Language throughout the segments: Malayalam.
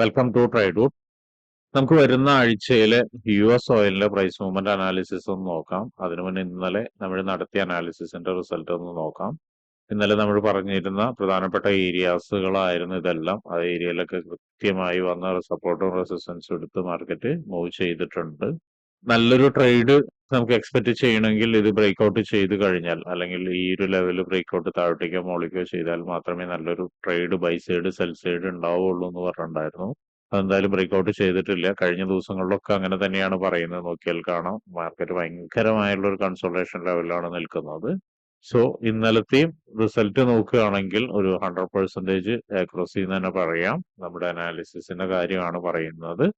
വെൽക്കം ടു ട്രൈഡു നമുക്ക് വരുന്ന ആഴ്ചയിലെ യു എസ് ഓയിലിന്റെ പ്രൈസ് മൂവ്മെന്റ് അനാലിസിസ് ഒന്ന് നോക്കാം. അതിനു മുന്നേ ഇന്നലെ നമ്മൾ നടത്തിയ അനാലിസിസിന്റെ റിസൾട്ട് ഒന്ന് നോക്കാം. ഇന്നലെ നമ്മൾ പറഞ്ഞിരുന്ന പ്രധാനപ്പെട്ട ഏരിയാസുകളായിരുന്നു ഇതെല്ലാം. ആ ഏരിയയിലൊക്കെ കൃത്യമായി വന്ന സപ്പോർട്ടും റെസിസ്റ്റൻസും എടുത്ത് മാർക്കറ്റ് മൂവ് ചെയ്തിട്ടുണ്ട്. നല്ലൊരു ട്രേഡ് നമുക്ക് എക്സ്പെക്ട് ചെയ്യണമെങ്കിൽ ഇത് ബ്രേക്ക്ഔട്ട് ചെയ്ത് കഴിഞ്ഞാൽ അല്ലെങ്കിൽ ഈ ഒരു ലെവൽ ബ്രേക്ക്ഔട്ട് താഴോട്ടേക്കോ മോളിക്കോ ചെയ്താൽ മാത്രമേ നല്ലൊരു trade buy side sell side ഉണ്ടാവുള്ളൂ എന്ന് പറഞ്ഞിട്ടുണ്ടായിരുന്നു. അതെന്തായാലും ബ്രേക്ക്ഔട്ട് ചെയ്തിട്ടില്ല. കഴിഞ്ഞ ദിവസങ്ങളിലൊക്കെ അങ്ങനെ തന്നെയാണ് പറയുന്നത്. നോക്കിയാൽ കാണാം. മാർക്കറ്റ് ഭയങ്കരമായുള്ള ഒരു കൺസോൾട്ടേഷൻ ലെവലാണ് നിൽക്കുന്നത്. സോ ഇന്നലത്തെയും റിസൾട്ട് നോക്കുകയാണെങ്കിൽ ഒരു ഹൺഡ്രഡ് പെർസെന്റേജ് ആക്രോസി എന്ന് തന്നെ പറയാം. നമ്മുടെ അനാലിസിസിന്റെ കാര്യമാണ് പറയുന്നത്.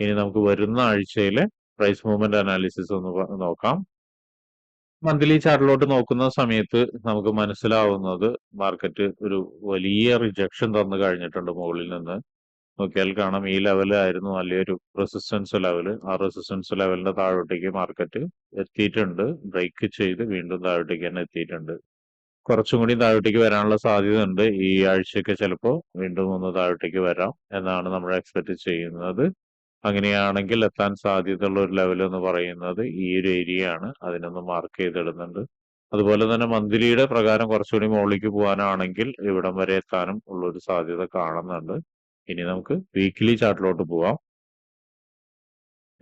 ഇനി നമുക്ക് വരുന്ന ആഴ്ചയിലെ പ്രൈസ് മൂവ്മെന്റ് അനാലിസിസ് ഒന്ന് നോക്കാം. മന്ത്ലി ചാർട്ടിലോട്ട് നോക്കുന്ന സമയത്ത് നമുക്ക് മനസ്സിലാവുന്നത് മാർക്കറ്റ് ഒരു വലിയ റിജക്ഷൻ തന്നു കഴിഞ്ഞിട്ടുണ്ട് മുകളിൽ നിന്ന്. നോക്കിയാൽ കാണാം ഈ ലെവലായിരുന്നു വലിയൊരു റെസിസ്റ്റൻസ് ലെവൽ ആ റെസിസ്റ്റൻസ് ലെവലിന്റെ താഴോട്ടേക്ക് മാർക്കറ്റ് എത്തിയിട്ടുണ്ട്. ബ്രേക്ക് ചെയ്ത് വീണ്ടും താഴോട്ടേക്ക് തന്നെ എത്തിയിട്ടുണ്ട്. കുറച്ചും കൂടി താഴോട്ടേക്ക് വരാനുള്ള സാധ്യത ഉണ്ട് ഈ ആഴ്ചയൊക്കെ ചിലപ്പോൾ വീണ്ടും ഒന്ന് താഴോട്ടേക്ക് വരാം എന്നാണ് നമ്മൾ എക്സ്പെക്ട് ചെയ്യുന്നത്. അങ്ങനെയാണെങ്കിൽ എത്താൻ സാധ്യതയുള്ള ഒരു ലെവൽ എന്ന് പറയുന്നത് ഈ ഒരു ഏരിയ ആണ്. അതിനൊന്ന് മാർക്ക് ചെയ്തിടുന്നുണ്ട്. അതുപോലെ തന്നെ മന്ത്ലിയുടെ പ്രകാരം കുറച്ചുകൂടി മുകളിലേക്ക് പോകാനാണെങ്കിൽ ഇവിടം വരെ എത്താനും ഉള്ളൊരു സാധ്യത കാണുന്നുണ്ട്. ഇനി നമുക്ക് വീക്കിലി ചാർട്ടിലോട്ട് പോവാം.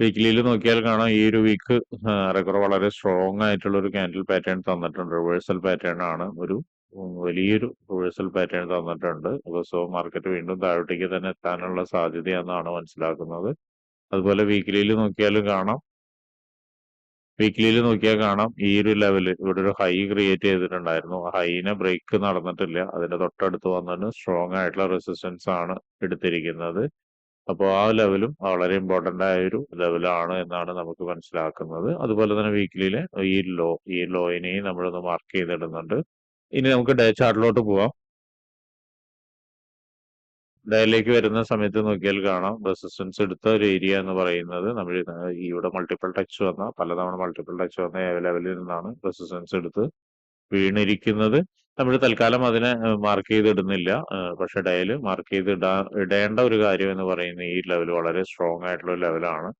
വീക്കിലിയിൽ നോക്കിയാൽ കാണാം ഈ ഒരു വീക്ക് ഏറെക്കുറെ വളരെ സ്ട്രോങ് ആയിട്ടുള്ള ഒരു ക്യാൻഡിൽ പാറ്റേൺ തന്നിട്ടുണ്ട്. റിവേഴ്സൽ പാറ്റേൺ ആണ്. ഒരു വലിയൊരു റിവേഴ്സൽ പാറ്റേൺ തന്നിട്ടുണ്ട്. അപ്പോൾ സോ മാർക്കറ്റ് വീണ്ടും താഴോട്ടേക്ക് തന്നെ എത്താനുള്ള സാധ്യതയെന്നാണ് മനസ്സിലാക്കുന്നത്. അതുപോലെ വീക്കിലിയിൽ നോക്കിയാലും കാണാം. വീക്കിലിയിൽ നോക്കിയാൽ കാണാം. ഈ ഒരു ലെവൽ ഇവിടെ ഒരു ഹൈ ക്രിയേറ്റ് ചെയ്തിട്ടുണ്ടായിരുന്നു. ആ ഹൈനെ ബ്രേക്ക് നടന്നിട്ടില്ല. അതിന്റെ തൊട്ടടുത്ത് വന്നിട്ട് സ്ട്രോങ് ആയിട്ടുള്ള റെസിസ്റ്റൻസ് ആണ് എടുത്തിരിക്കുന്നത്. അപ്പോൾ ആ ലെവലും വളരെ ഇമ്പോർട്ടന്റ് ആയ ഒരു ലെവലാണ് എന്നാണ് നമുക്ക് മനസ്സിലാക്കുന്നത്. അതുപോലെ തന്നെ വീക്കിലിയിലെ ഈ ലോ ഈ ലോയിനെയും നമ്മളൊന്ന് മാർക്ക് ചെയ്തിടുന്നുണ്ട്. ഇനി നമുക്ക് ഡേ ചാർട്ടിലോട്ട് പോവാം. ഡേയിലേക്ക് വരുന്ന സമയത്ത് നോക്കിയാൽ കാണാം. റെസിസ്റ്റൻസ് എടുത്ത ഒരു ഏരിയ എന്ന് പറയുന്നത് നമ്മൾ ഇവിടെ മൾട്ടിപ്പിൾ ടച്ച് വന്ന പലതവണ മൾട്ടിപ്പിൾ ടച്ച് വന്ന ലെവലിൽ നിന്നാണ് റെസിസ്റ്റൻസ് എടുത്ത് വീണിരിക്കുന്നത്. നമ്മൾ തൽക്കാലം അതിനെ മാർക്ക് ചെയ്തിടുന്നില്ല. പക്ഷെ ഡയൽ മാർക്ക് ചെയ്ത് ഇടാ ഇടേണ്ട ഒരു കാര്യം എന്ന് പറയുന്നത് ഈ ലെവൽ വളരെ സ്ട്രോങ് ആയിട്ടുള്ള ലെവലാണ്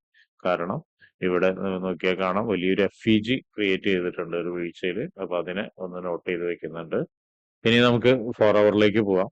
കാരണം ഇവിടെ നോക്കിയാൽ കാണാം വലിയൊരു എഫ് ഇ ജി ക്രിയേറ്റ് ചെയ്തിട്ടുണ്ട് ഒരു വീഴ്ചയിൽ. അപ്പൊ അതിനെ ഒന്ന് നോട്ട് ചെയ്ത് വെക്കുന്നുണ്ട്. ഇനി നമുക്ക് ഫോർ അവറിലേക്ക് പോവാം.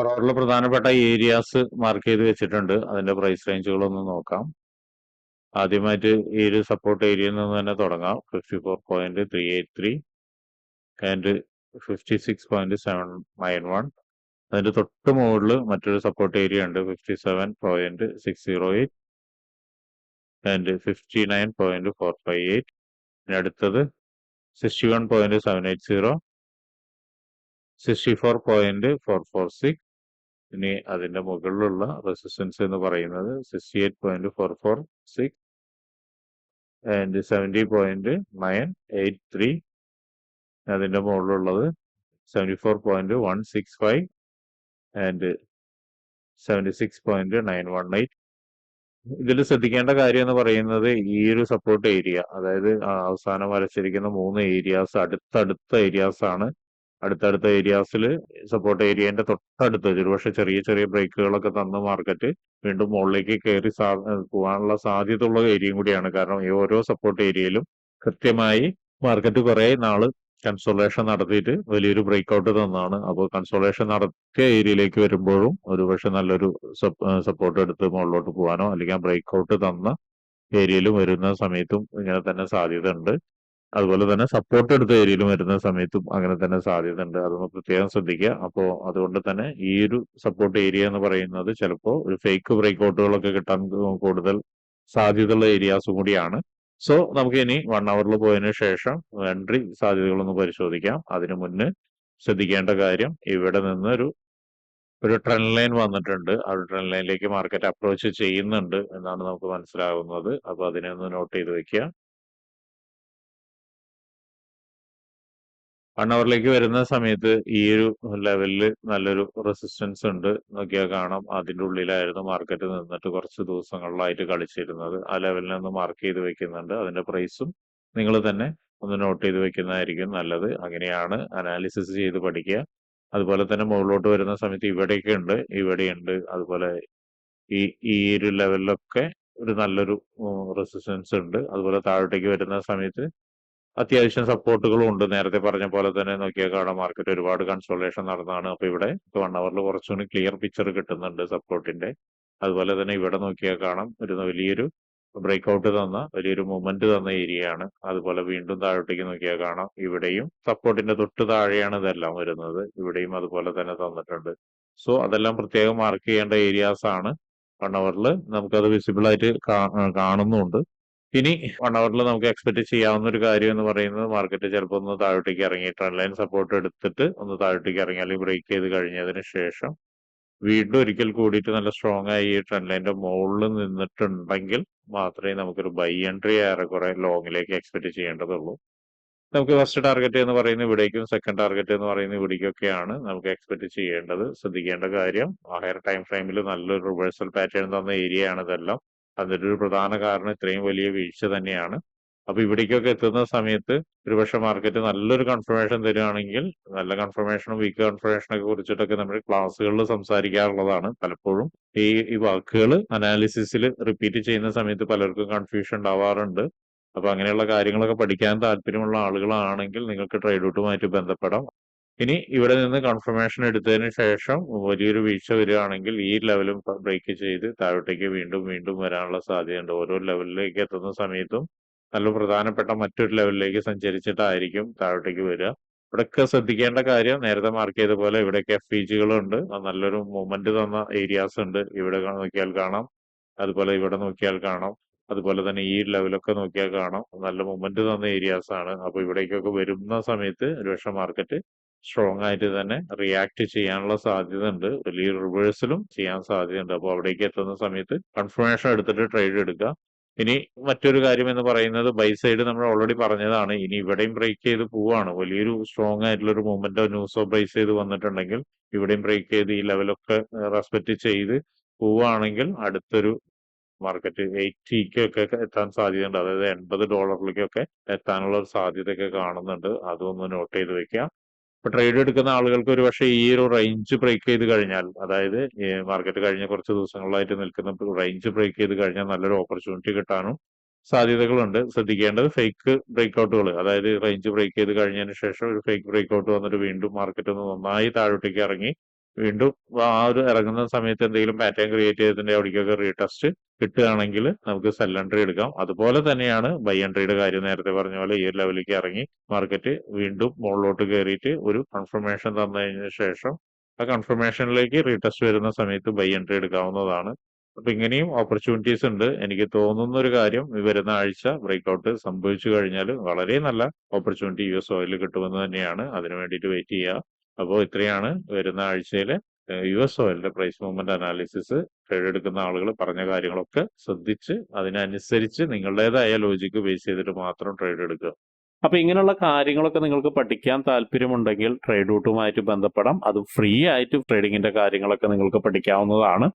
അവറിൽ പ്രധാനപ്പെട്ട ഏരിയാസ് മാർക്ക് ചെയ്ത് വെച്ചിട്ടുണ്ട്. അതിന്റെ പ്രൈസ് റേഞ്ചുകളൊന്ന് നോക്കാം. ആദ്യമായിട്ട് ഈ ഒരു സപ്പോർട്ട് ഏരിയയിൽ നിന്ന് തന്നെ തുടങ്ങാം. Fifty four point three eight three and fifty six point seven nine one അതിന്റെ തൊട്ട് മുകളിൽ മറ്റൊരു സപ്പോർട്ട് ഏരിയ ഉണ്ട്. Fifty seven point six zero eight and fifty nine point four five eight അടുത്തത് sixty one point seven eight zero sixty four point four four six ഇനി അതിന്റെ മുകളിലുള്ള റെസിസ്റ്റൻസ് എന്ന് പറയുന്നത് sixty eight point four four six and seventy point nine eight three അതിന്റെ മുകളിലുള്ളത് seventy four point one six five and seventy six point nine one eight ഇതിൽ ശ്രദ്ധിക്കേണ്ട കാര്യം എന്ന് പറയുന്നത് ഈ ഒരു സപ്പോർട്ട് ഏരിയ അതായത് അവസാനം വരച്ചിരിക്കുന്ന മൂന്ന് ഏരിയാസ് അടുത്തടുത്ത ഏരിയാസ് ആണ് അടുത്തടുത്ത ഏരിയാസിൽ സപ്പോർട്ട് ഏരിയന്റെ തൊട്ടടുത്ത് ഒരുപക്ഷെ ചെറിയ ചെറിയ ബ്രേക്കുകളൊക്കെ തന്ന മാർക്കറ്റ് വീണ്ടും മുകളിലേക്ക് കയറി പോകാനുള്ള സാധ്യത ഉള്ള ഏരിയയും കൂടിയാണ്. കാരണം ഈ ഓരോ സപ്പോർട്ട് ഏരിയയിലും കൃത്യമായി മാർക്കറ്റ് കുറെ നാൾ കൺസോളേഷൻ നടത്തിയിട്ട് വലിയൊരു ബ്രേക്ക് ഔട്ട് തന്നാണ്. അപ്പോൾ കൺസോളേഷൻ നടത്തിയ ഏരിയയിലേക്ക് വരുമ്പോഴും ഒരുപക്ഷെ നല്ലൊരു സപ്പോർട്ട് എടുത്ത് മുകളിലോട്ട് പോകാനോ അല്ലെങ്കിൽ ആ ബ്രേക്ക്ഔട്ട് തന്ന ഏരിയയിൽ വരുന്ന സമയത്തും ഇങ്ങനെ തന്നെ സാധ്യത ഉണ്ട് അതുപോലെ തന്നെ സപ്പോർട്ട് എടുത്ത ഏരിയയിലും വരുന്ന സമയത്തും അങ്ങനെ തന്നെ സാധ്യത ഉണ്ട് അതൊന്ന് പ്രത്യേകം ശ്രദ്ധിക്കുക. അപ്പോൾ അതുകൊണ്ട് തന്നെ ഈ ഒരു സപ്പോർട്ട് ഏരിയ എന്ന് പറയുന്നത് ചിലപ്പോൾ ഒരു ഫേക്ക് ബ്രേക്ക്ഔട്ടുകളൊക്കെ കിട്ടാൻ കൂടുതൽ സാധ്യതയുള്ള ഏരിയാസും കൂടിയാണ്. സോ നമുക്ക് ഇനി വൺ അവറിൽ പോയതിനു ശേഷം എൻട്രി സാധ്യതകളൊന്ന് പരിശോധിക്കാം. അതിനു മുന്നേ ശ്രദ്ധിക്കേണ്ട കാര്യം ഇവിടെ നിന്ന് ഒരു ഒരു ട്രെൻഡ് ലൈൻ വന്നിട്ടുണ്ട്. ആ ഒരു ട്രെൻഡ് ലൈനിലേക്ക് മാർക്കറ്റ് അപ്രോച്ച് ചെയ്യുന്നുണ്ട് എന്നാണ് നമുക്ക് മനസ്സിലാകുന്നത്. അപ്പൊ അതിനെ ഒന്ന് നോട്ട് ചെയ്ത് വെക്കുക. വൺ അവറിലേക്ക് വരുന്ന സമയത്ത് ഈ ഒരു ലെവലിൽ നല്ലൊരു റെസിസ്റ്റൻസ് ഉണ്ട്. നോക്കിയാൽ കാണാം. അതിന്റെ ഉള്ളിലായിരുന്നു മാർക്കറ്റ് നിന്നിട്ട് കുറച്ച് ദിവസങ്ങളിലായിട്ട് കളിച്ചിരുന്നത്. ആ ലെവലിനെ ഒന്ന് മാർക്ക് ചെയ്ത് വെക്കുന്നുണ്ട്. അതിന്റെ പ്രൈസും നിങ്ങൾ തന്നെ ഒന്ന് നോട്ട് ചെയ്ത് വെക്കുന്നതായിരിക്കും നല്ലത്. അങ്ങനെയാണ് അനാലിസിസ് ചെയ്ത് പഠിക്കുക. അതുപോലെ തന്നെ മുകളിലോട്ട് വരുന്ന സമയത്ത് ഇവിടെയൊക്കെ ഉണ്ട്. ഇവിടെയുണ്ട്. അതുപോലെ ഈ ഈ ഒരു ലെവലിലൊക്കെ ഒരു നല്ലൊരു റെസിസ്റ്റൻസ് ഉണ്ട്. അതുപോലെ താഴോട്ടേക്ക് വരുന്ന സമയത്ത് അത്യാവശ്യം സപ്പോർട്ടുകളും ഉണ്ട്. നേരത്തെ പറഞ്ഞ പോലെ തന്നെ നോക്കിയാൽ കാണാം മാർക്കറ്റ് ഒരുപാട് കൺസോളേഷൻ നടന്നതാണ്. അപ്പൊ ഇവിടെ വൺ അവറിൽ കുറച്ചുകൂടി ക്ലിയർ പിക്ചർ കിട്ടുന്നുണ്ട് സപ്പോർട്ടിന്റെ അതുപോലെ തന്നെ ഇവിടെ നോക്കിയാൽ കാണാം ഒരു വലിയൊരു ബ്രേക്ക് ഔട്ട് തന്ന വലിയൊരു മൂവ്മെന്റ് തന്ന ഏരിയ ആണ്. അതുപോലെ വീണ്ടും താഴോട്ടേക്ക് നോക്കിയാൽ കാണാം. ഇവിടെയും സപ്പോർട്ടിന്റെ തൊട്ട് താഴെയാണ് ഇതെല്ലാം വരുന്നത്. ഇവിടെയും അതുപോലെ തന്നെ തന്നിട്ടുണ്ട്. സോ അതെല്ലാം പ്രത്യേകം മാർക്ക് ചെയ്യേണ്ട ഏരിയാസ് ആണ്. വൺ അവറിൽ നമുക്കത് വിസിബിൾ ആയിട്ട് കാണുന്നുണ്ട്. ഇനി വൺ അവറിൽ നമുക്ക് എക്സ്പെക്ട് ചെയ്യാവുന്ന ഒരു കാര്യം എന്ന് പറയുന്നത് മാർക്കറ്റ് ചിലപ്പോൾ ഒന്ന് താഴോട്ടേക്ക് ഇറങ്ങി ട്രെൻഡ് ലൈൻ സപ്പോർട്ട് എടുത്തിട്ട് ഒന്ന് താഴോട്ടേക്ക് ഇറങ്ങി അല്ലെങ്കിൽ ബ്രേക്ക് ചെയ്ത് കഴിഞ്ഞതിന് ശേഷം വീണ്ടും ഒരിക്കൽ കൂടിയിട്ട് നല്ല സ്ട്രോങ് ആയി ഈ ട്രെൻഡ് ലൈനിന്റെ മുകളിൽ നിന്നിട്ടുണ്ടെങ്കിൽ മാത്രമേ നമുക്കൊരു ബൈ എൻട്രി ഏറെക്കുറെ ലോങ്ങിലേക്ക് എക്സ്പെക്ട് ചെയ്യേണ്ടതുള്ളൂ. നമുക്ക് ഫസ്റ്റ് ടാർഗറ്റ് എന്ന് പറയുന്നത് ഇവിടേക്കും സെക്കൻഡ് ടാർഗറ്റ് എന്ന് പറയുന്നത് ഇവിടേക്കൊക്കെയാണ് നമുക്ക് എക്സ്പെക്ട് ചെയ്യേണ്ടത്. ശ്രദ്ധിക്കേണ്ട കാര്യം ഹയർ ടൈം ഫ്രെയിമിൽ നല്ലൊരു റിവേഴ്സൽ പാറ്റേൺ തന്ന ഏരിയ ആണ് ഇതെല്ലാം. അതിന്റെ ഒരു പ്രധാന കാരണം ഇത്രയും വലിയ വീഴ്ച തന്നെയാണ്. അപ്പൊ ഇവിടേക്കൊക്കെ എത്തുന്ന സമയത്ത് ഒരുപക്ഷെ മാർക്കറ്റ് നല്ലൊരു കൺഫർമേഷൻ തരുവാണെങ്കിൽ നല്ല കൺഫർമേഷനും വീക്ക് കൺഫർമേഷനൊക്കെ കുറിച്ചിട്ടൊക്കെ നമ്മൾ ക്ലാസ്സുകളിൽ സംസാരിക്കാറുള്ളതാണ്. പലപ്പോഴും ഈ ഈ വാക്കുകൾ അനാലിസിസിൽ റിപ്പീറ്റ് ചെയ്യുന്ന സമയത്ത് പലർക്കും കൺഫ്യൂഷൻ ഉണ്ടാവാറുണ്ട്. അപ്പൊ അങ്ങനെയുള്ള കാര്യങ്ങളൊക്കെ പഠിക്കാൻ താല്പര്യമുള്ള ആളുകളാണെങ്കിൽ നിങ്ങൾക്ക് ട്രേഡ് ഔട്ടുമായിട്ട് ബന്ധപ്പെടാം. ഇനി ഇവിടെ നിന്ന് കൺഫർമേഷൻ എടുത്തതിന് ശേഷം വലിയൊരു വീഴ്ച വരികയാണെങ്കിൽ ഈ ലെവലും ബ്രേക്ക് ചെയ്ത് താഴോട്ടേക്ക് വീണ്ടും വീണ്ടും വരാനുള്ള സാധ്യതയുണ്ട്. ഓരോ ലെവലിലേക്ക് എത്തുന്ന സമയത്തും നല്ല പ്രധാനപ്പെട്ട മറ്റൊരു ലെവലിലേക്ക് സഞ്ചരിച്ചിട്ടായിരിക്കും താഴോട്ടേക്ക് വരിക. ഇവിടെയൊക്കെ ശ്രദ്ധിക്കേണ്ട കാര്യം നേരത്തെ മാർക്ക് ചെയ്ത പോലെ ഇവിടെയൊക്കെ എഫ് ഇജികളുണ്ട് നല്ലൊരു മൂവ്മെന്റ് തന്ന ഏരിയാസ് ഉണ്ട്. ഇവിടെ നോക്കിയാൽ കാണാം. അതുപോലെ ഇവിടെ നോക്കിയാൽ കാണാം. അതുപോലെ തന്നെ ഈ ലെവലൊക്കെ നോക്കിയാൽ കാണാം. നല്ല മൂവ്മെന്റ് തന്ന ഏരിയാസ് ആണ്. അപ്പൊ ഇവിടേക്കൊക്കെ വരുന്ന സമയത്ത് ഒരുപക്ഷെ മാർക്കറ്റ് സ്ട്രോങ് ആയിട്ട് തന്നെ റിയാക്ട് ചെയ്യാനുള്ള സാധ്യത ഉണ്ട് വലിയ റിവേഴ്സലും ചെയ്യാൻ സാധ്യതയുണ്ട്. അപ്പോൾ അവിടേക്ക് എത്തുന്ന സമയത്ത് കൺഫർമേഷൻ എടുത്തിട്ട് ട്രേഡ് എടുക്കുക. ഇനി മറ്റൊരു കാര്യം എന്ന് പറയുന്നത് ബൈ സൈഡ് നമ്മൾ ഓൾറെഡി പറഞ്ഞതാണ്. ഇനി ഇവിടെയും ബ്രേക്ക് ചെയ്ത് പോവാണ്. വലിയൊരു സ്ട്രോങ് ആയിട്ടുള്ള ഒരു മൂവ്മെന്റോ ന്യൂസോ ബൈ ചെയ്ത് വന്നിട്ടുണ്ടെങ്കിൽ ഇവിടെയും ബ്രേക്ക് ചെയ്ത് ഈ ലെവലൊക്കെ റെസ്പെക്ട് ചെയ്ത് പോവുകയാണെങ്കിൽ അടുത്തൊരു മാർക്കറ്റ് എയ്റ്റിക്കൊക്കെ എത്താൻ സാധ്യതയുണ്ട്. അതായത് എൺപത് ഡോളറിലേക്കൊക്കെ എത്താനുള്ള ഒരു സാധ്യതയൊക്കെ കാണുന്നുണ്ട്. അതൊന്ന് നോട്ട് ചെയ്ത് വെക്കുക. ഇപ്പൊ ട്രേഡ് എടുക്കുന്ന ആളുകൾക്ക് ഒരു പക്ഷേ ഈ ഒരു റേഞ്ച് ബ്രേക്ക് ചെയ്ത് കഴിഞ്ഞാൽ അതായത് മാർക്കറ്റ് കഴിഞ്ഞ കുറച്ച് ദിവസങ്ങളായിട്ട് നിൽക്കുന്ന റേഞ്ച് ബ്രേക്ക് ചെയ്ത് കഴിഞ്ഞാൽ നല്ലൊരു ഓപ്പർച്യൂണിറ്റി കിട്ടാനും സാധ്യതകളുണ്ട്. ശ്രദ്ധിക്കേണ്ടത് ഫേക്ക് ബ്രേക്ക്ഔട്ടുകൾ അതായത് റേഞ്ച് ബ്രേക്ക് ചെയ്ത് കഴിഞ്ഞതിന് ശേഷം ഒരു ഫേക്ക് ബ്രേക്ക്ഔട്ട് വന്നിട്ട് വീണ്ടും മാർക്കറ്റ് ഒന്ന് നന്നായി താഴോട്ടേക്ക് ഇറങ്ങി വീണ്ടും ആ ഒരു ഇറങ്ങുന്ന സമയത്ത് എന്തെങ്കിലും പാറ്റേൺ ക്രിയേറ്റ് ചെയ്തതിന്റെ അവിടേക്കൊക്കെ റീടെസ്റ്റ് കിട്ടുകയാണെങ്കിൽ നമുക്ക് സെൽ എൻട്രി എടുക്കാം. അതുപോലെ തന്നെയാണ് ബൈ എൻട്രിയുടെ കാര്യം നേരത്തെ പറഞ്ഞ പോലെ ഈ ലെവലിലേക്ക് ഇറങ്ങി മാർക്കറ്റ് വീണ്ടും മുകളിലോട്ട് കയറിയിട്ട് ഒരു കൺഫർമേഷൻ തന്നതിന് ശേഷം ആ കൺഫർമേഷനിലേക്ക് റീടെസ്റ്റ് വരുന്ന സമയത്ത് ബൈ എൻട്രി എടുക്കാവുന്നതാണ്. അപ്പൊ ഇങ്ങനെയും ഓപ്പർച്യൂണിറ്റീസ് ഉണ്ട്. എനിക്ക് തോന്നുന്ന ഒരു കാര്യം ഈ വരുന്ന ആഴ്ച ബ്രേക്ക്ഔട്ട് സംഭവിച്ചു കഴിഞ്ഞാൽ വളരെ നല്ല ഓപ്പർച്യൂണിറ്റി യു എസ് ഓയിൽ കിട്ടുമെന്ന് തന്നെയാണ്. അതിനു വേണ്ടിയിട്ട് വെയിറ്റ് ചെയ്യുക. അപ്പോൾ ഇത്രയാണ് വരുന്ന ആഴ്ചയിലെ യു എസ് ഓയിലിന്റെ പ്രൈസ് മൂവ്മെന്റ് അനാലിസിസ് ട്രേഡ് എടുക്കുന്ന ആളുകൾ പറഞ്ഞ കാര്യങ്ങളൊക്കെ ശ്രദ്ധിച്ച് അതിനനുസരിച്ച് നിങ്ങളുടേതായ ലോജിക്ക് ബേസ് ചെയ്തിട്ട് മാത്രം ട്രേഡ് എടുക്കുക. അപ്പൊ ഇങ്ങനെയുള്ള കാര്യങ്ങളൊക്കെ നിങ്ങൾക്ക് പഠിക്കാൻ താല്പര്യമുണ്ടെങ്കിൽ ട്രേഡ് റൂട്ടുമായിട്ട് ബന്ധപ്പെടാം. അത് ഫ്രീ ആയിട്ട് ട്രേഡിങ്ങിന്റെ കാര്യങ്ങളൊക്കെ നിങ്ങൾക്ക് പഠിക്കാവുന്നതാണ്.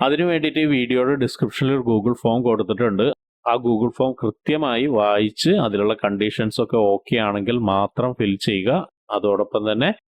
അതിനു വേണ്ടിയിട്ട് ഈ വീഡിയോയുടെ ഡിസ്ക്രിപ്ഷനിൽ ഒരു ഗൂഗിൾ ഫോം കൊടുത്തിട്ടുണ്ട്. ആ ഗൂഗിൾ ഫോം കൃത്യമായി വായിച്ച് അതിലുള്ള കണ്ടീഷൻസ് ഒക്കെ ഓക്കെ ആണെങ്കിൽ മാത്രം ഫിൽ ചെയ്യുക. അതോടൊപ്പം തന്നെ